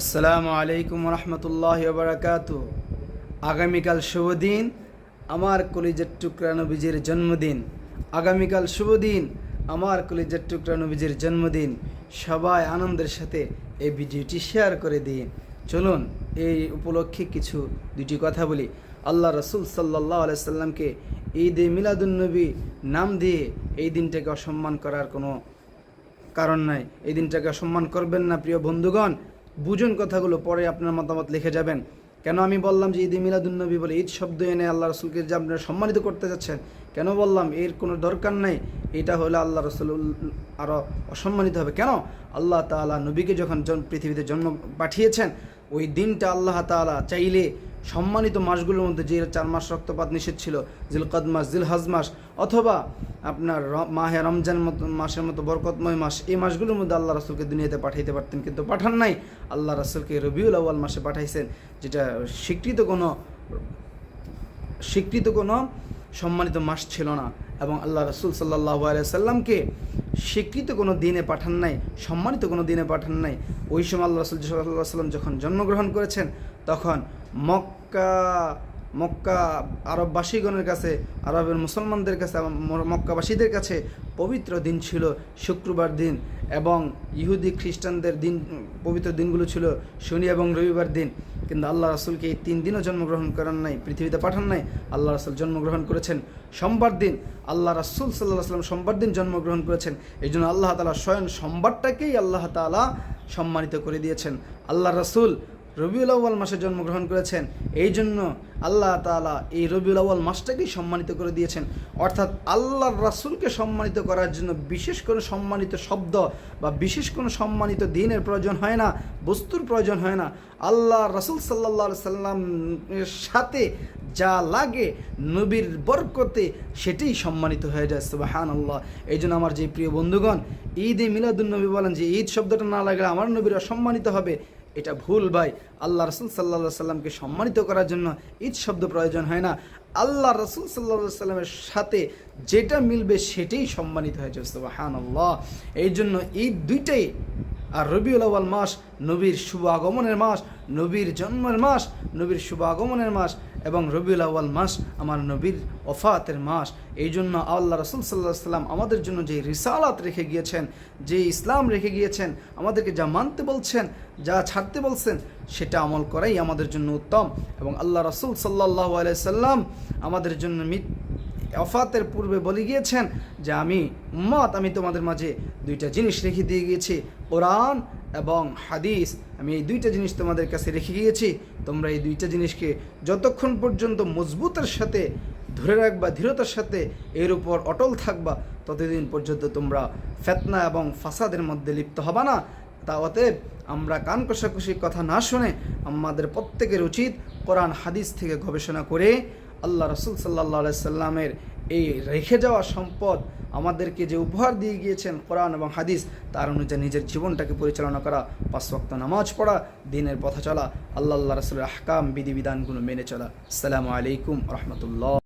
আসসালামু আলাইকুম রহমতুল্লাহ বারাকাত আগামীকাল শুভ দিন, আমার কলিজের টুকরা নবীজির জন্মদিন। আগামীকাল শুভ দিন, আমার কলিজের টুকরা নবীজির জন্মদিন। সবাই আনন্দের সাথে এই ভিডিওটি শেয়ার করে দিন। চলুন, এই উপলক্ষে কিছু, দুটি কথা বলি। আল্লাহ রসুল সাল্লাহ আলাইসাল্লামকে ঈদ এ মিলাদুন্নবী নাম দিয়ে এই দিনটাকে অসম্মান করার কোনো কারণ নাই। এই দিনটাকে সম্মান করবেন না, প্রিয় বন্ধুগণ। বুঝুন কথাগুলো, পরে আপনার মতামত লিখে যাবেন। কেন আমি বললাম যে ঈদ মিলাদুন্নবী বলে ঈদ শব্দ এনে আল্লাহ রসুলকে যে আপনারা সম্মানিত করতে যাচ্ছেন? কেন বললাম? এর কোনো দরকার নাই। এটা হলে আল্লাহ রসুল আরও অসম্মানিত হবে। কেন? আল্লাহ তালা নবীকে যখন পৃথিবীতে জন্ম পাঠিয়েছেন ওই দিনটা আল্লাহ তাআলা চাইলে সম্মানিত মাসগুলোর মধ্যে যে চার মাস রক্তপাত নিষেধ ছিল, জিলকদ মাস, জিলহজ মাস, অথবা আপনার মাহে রমজান মতো, মাসের মতো বরকতময় মাস, এই মাসগুলোর মধ্যে আল্লাহ রাসুলকে দুনিয়াতে পাঠাইতে পারতেন, কিন্তু পাঠান নাই। আল্লাহ রাসুলকে রবিউল আউ্য়াল মাসে পাঠাইছেন, যেটা স্বীকৃত কোনো স্বীকৃত কোনো সম্মানিত মাস ছিল না এবং আল্লাহ রসুল সাল্লাহ সাল্লামকে স্বীকৃত কোনো দিনে পাঠান নাই, সম্মানিত কোনো দিনে পাঠান নাই। ওই সময় আল্লাহ রসুল সাল্লাহ সাল্লাম যখন জন্মগ্রহণ করেছেন, তখন মক্কা মক্কা আরববাসীগণের কাছে, আরবের মুসলমানদের কাছে মক্কাবাসীদের কাছে পবিত্র দিন ছিল শুক্রবার দিন এবং ইহুদি খ্রিস্টানদের দিন, পবিত্র দিনগুলো ছিল শনি এবং রবিবার দিন। কিন্তু আল্লাহ রাসুলকে এই তিন দিনও জন্মগ্রহণ করার নাই, পৃথিবীতে পাঠান নাই, আল্লাহ রাসুল জন্মগ্রহণ করেছেন সোমবার দিন, আল্লাহ রাসুল সাল্লাহ সাল্লাম সোমবার দিন জন্মগ্রহণ করেছেন, এই জন্য আল্লাহ তালা স্বয়ং সোমবারটাকেই আল্লাহ তালা সম্মানিত করে দিয়েছেন। আল্লাহ রাসুল রবিউল আউ্য়াল মাসে জন্মগ্রহণ করেছেন। এই জন্য আল্লাহ তাআলা এই রবিউল আউ্য়াল মাসটাকেই সম্মানিত করে দিয়েছেন। অর্থাৎ আল্লাহর রাসূলকে সম্মানিত করার জন্য বিশেষ কোনো সম্মানিত শব্দ বা বিশেষ কোনো সম্মানিত দিনের প্রয়োজন হয় না, বস্তুর প্রয়োজন হয় না। আল্লাহ রাসূল সাল্লাহ সাল্লামের সাথে যা লাগে নবীর বরকতে সেটাই সম্মানিত হয়ে যায় সুবাহান আল্লাহ এই জন্য আমার যে প্রিয় বন্ধুগণ, ঈদ এ মিলাদুন্নবী বলেন যে, ঈদ শব্দটা না লাগলে আমার নবীরা সম্মানিত হবে। এটা ভুল ভাই। আল্লাহ রসুল সাল্লা সাল্লামকে সম্মানিত করার জন্য ঈদ শব্দ প্রয়োজন হয় না। আল্লাহ রসুল সাল্লা সাল্লামের সাথে যেটা মিলবে সেটাই সম্মানিত হয়েছে সুবাহান আল্লাহ এই জন্য ঈদ দুইটাই আর রবিউল আউ্য়াল মাস নবীর শুভ আগমনের মাস, নবীর জন্মের মাস, নবীর শুভ আগমনের মাস এবং রবিউল আউ্য়াল মাস আমার নবীর ওফাতের মাস। এই জন্য আল্লাহ রসুল সাল্লাহ সাল্লাম আমাদের জন্য যে রিসালাত রেখে গিয়েছেন, যে ইসলাম রেখে গিয়েছেন, আমাদেরকে যা মানতে বলছেন, যা ছাড়তে বলছেন, সেটা আমল করাই আমাদের জন্য উত্তম। এবং আল্লাহ রসুল সাল্লাহ আলাইসাল্লাম আমাদের জন্য মিথ অফাতের পূর্বে বলে গিয়েছেন যে আমি উম্মত আমি তোমাদের মাঝে দুইটা জিনিস রেখে দিয়ে গিয়েছি, কোরআন এবং হাদিস। আমি এই দুইটা জিনিস তোমাদের কাছে রেখে গিয়েছি। তোমরা এই দুইটা জিনিসকে যতক্ষণ পর্যন্ত মজবুতের সাথে ধরে রাখবা, দৃঢ়তার সাথে এর উপর অটল থাকবা, ততদিন পর্যন্ত তোমরা ফেতনা এবং ফাসাদের মধ্যে লিপ্ত হবা না। তা অতএব আমরা কান কষাকষি কথা না শুনে আমাদের প্রত্যেকের উচিত কোরআন, হাদিস থেকে গবেষণা করে আল্লাহ রসুল সাল্লা সাল্লামের এই রেখে যাওয়া সম্পদ আমাদেরকে যে উপহার দিয়ে গিয়েছেন কোরআন এবং হাদিস, তার অনুযায়ী নিজের জীবনটাকে পরিচালনা করা, পাঁচ ওয়াক্ত নামাজ পড়া, দিনের পথা চলা, আল্লাহ রসুলের আহকাম, বিধিবিধানগুলো মেনে চলা। আসসালামু আলাইকুম রহমতুল্লাহ।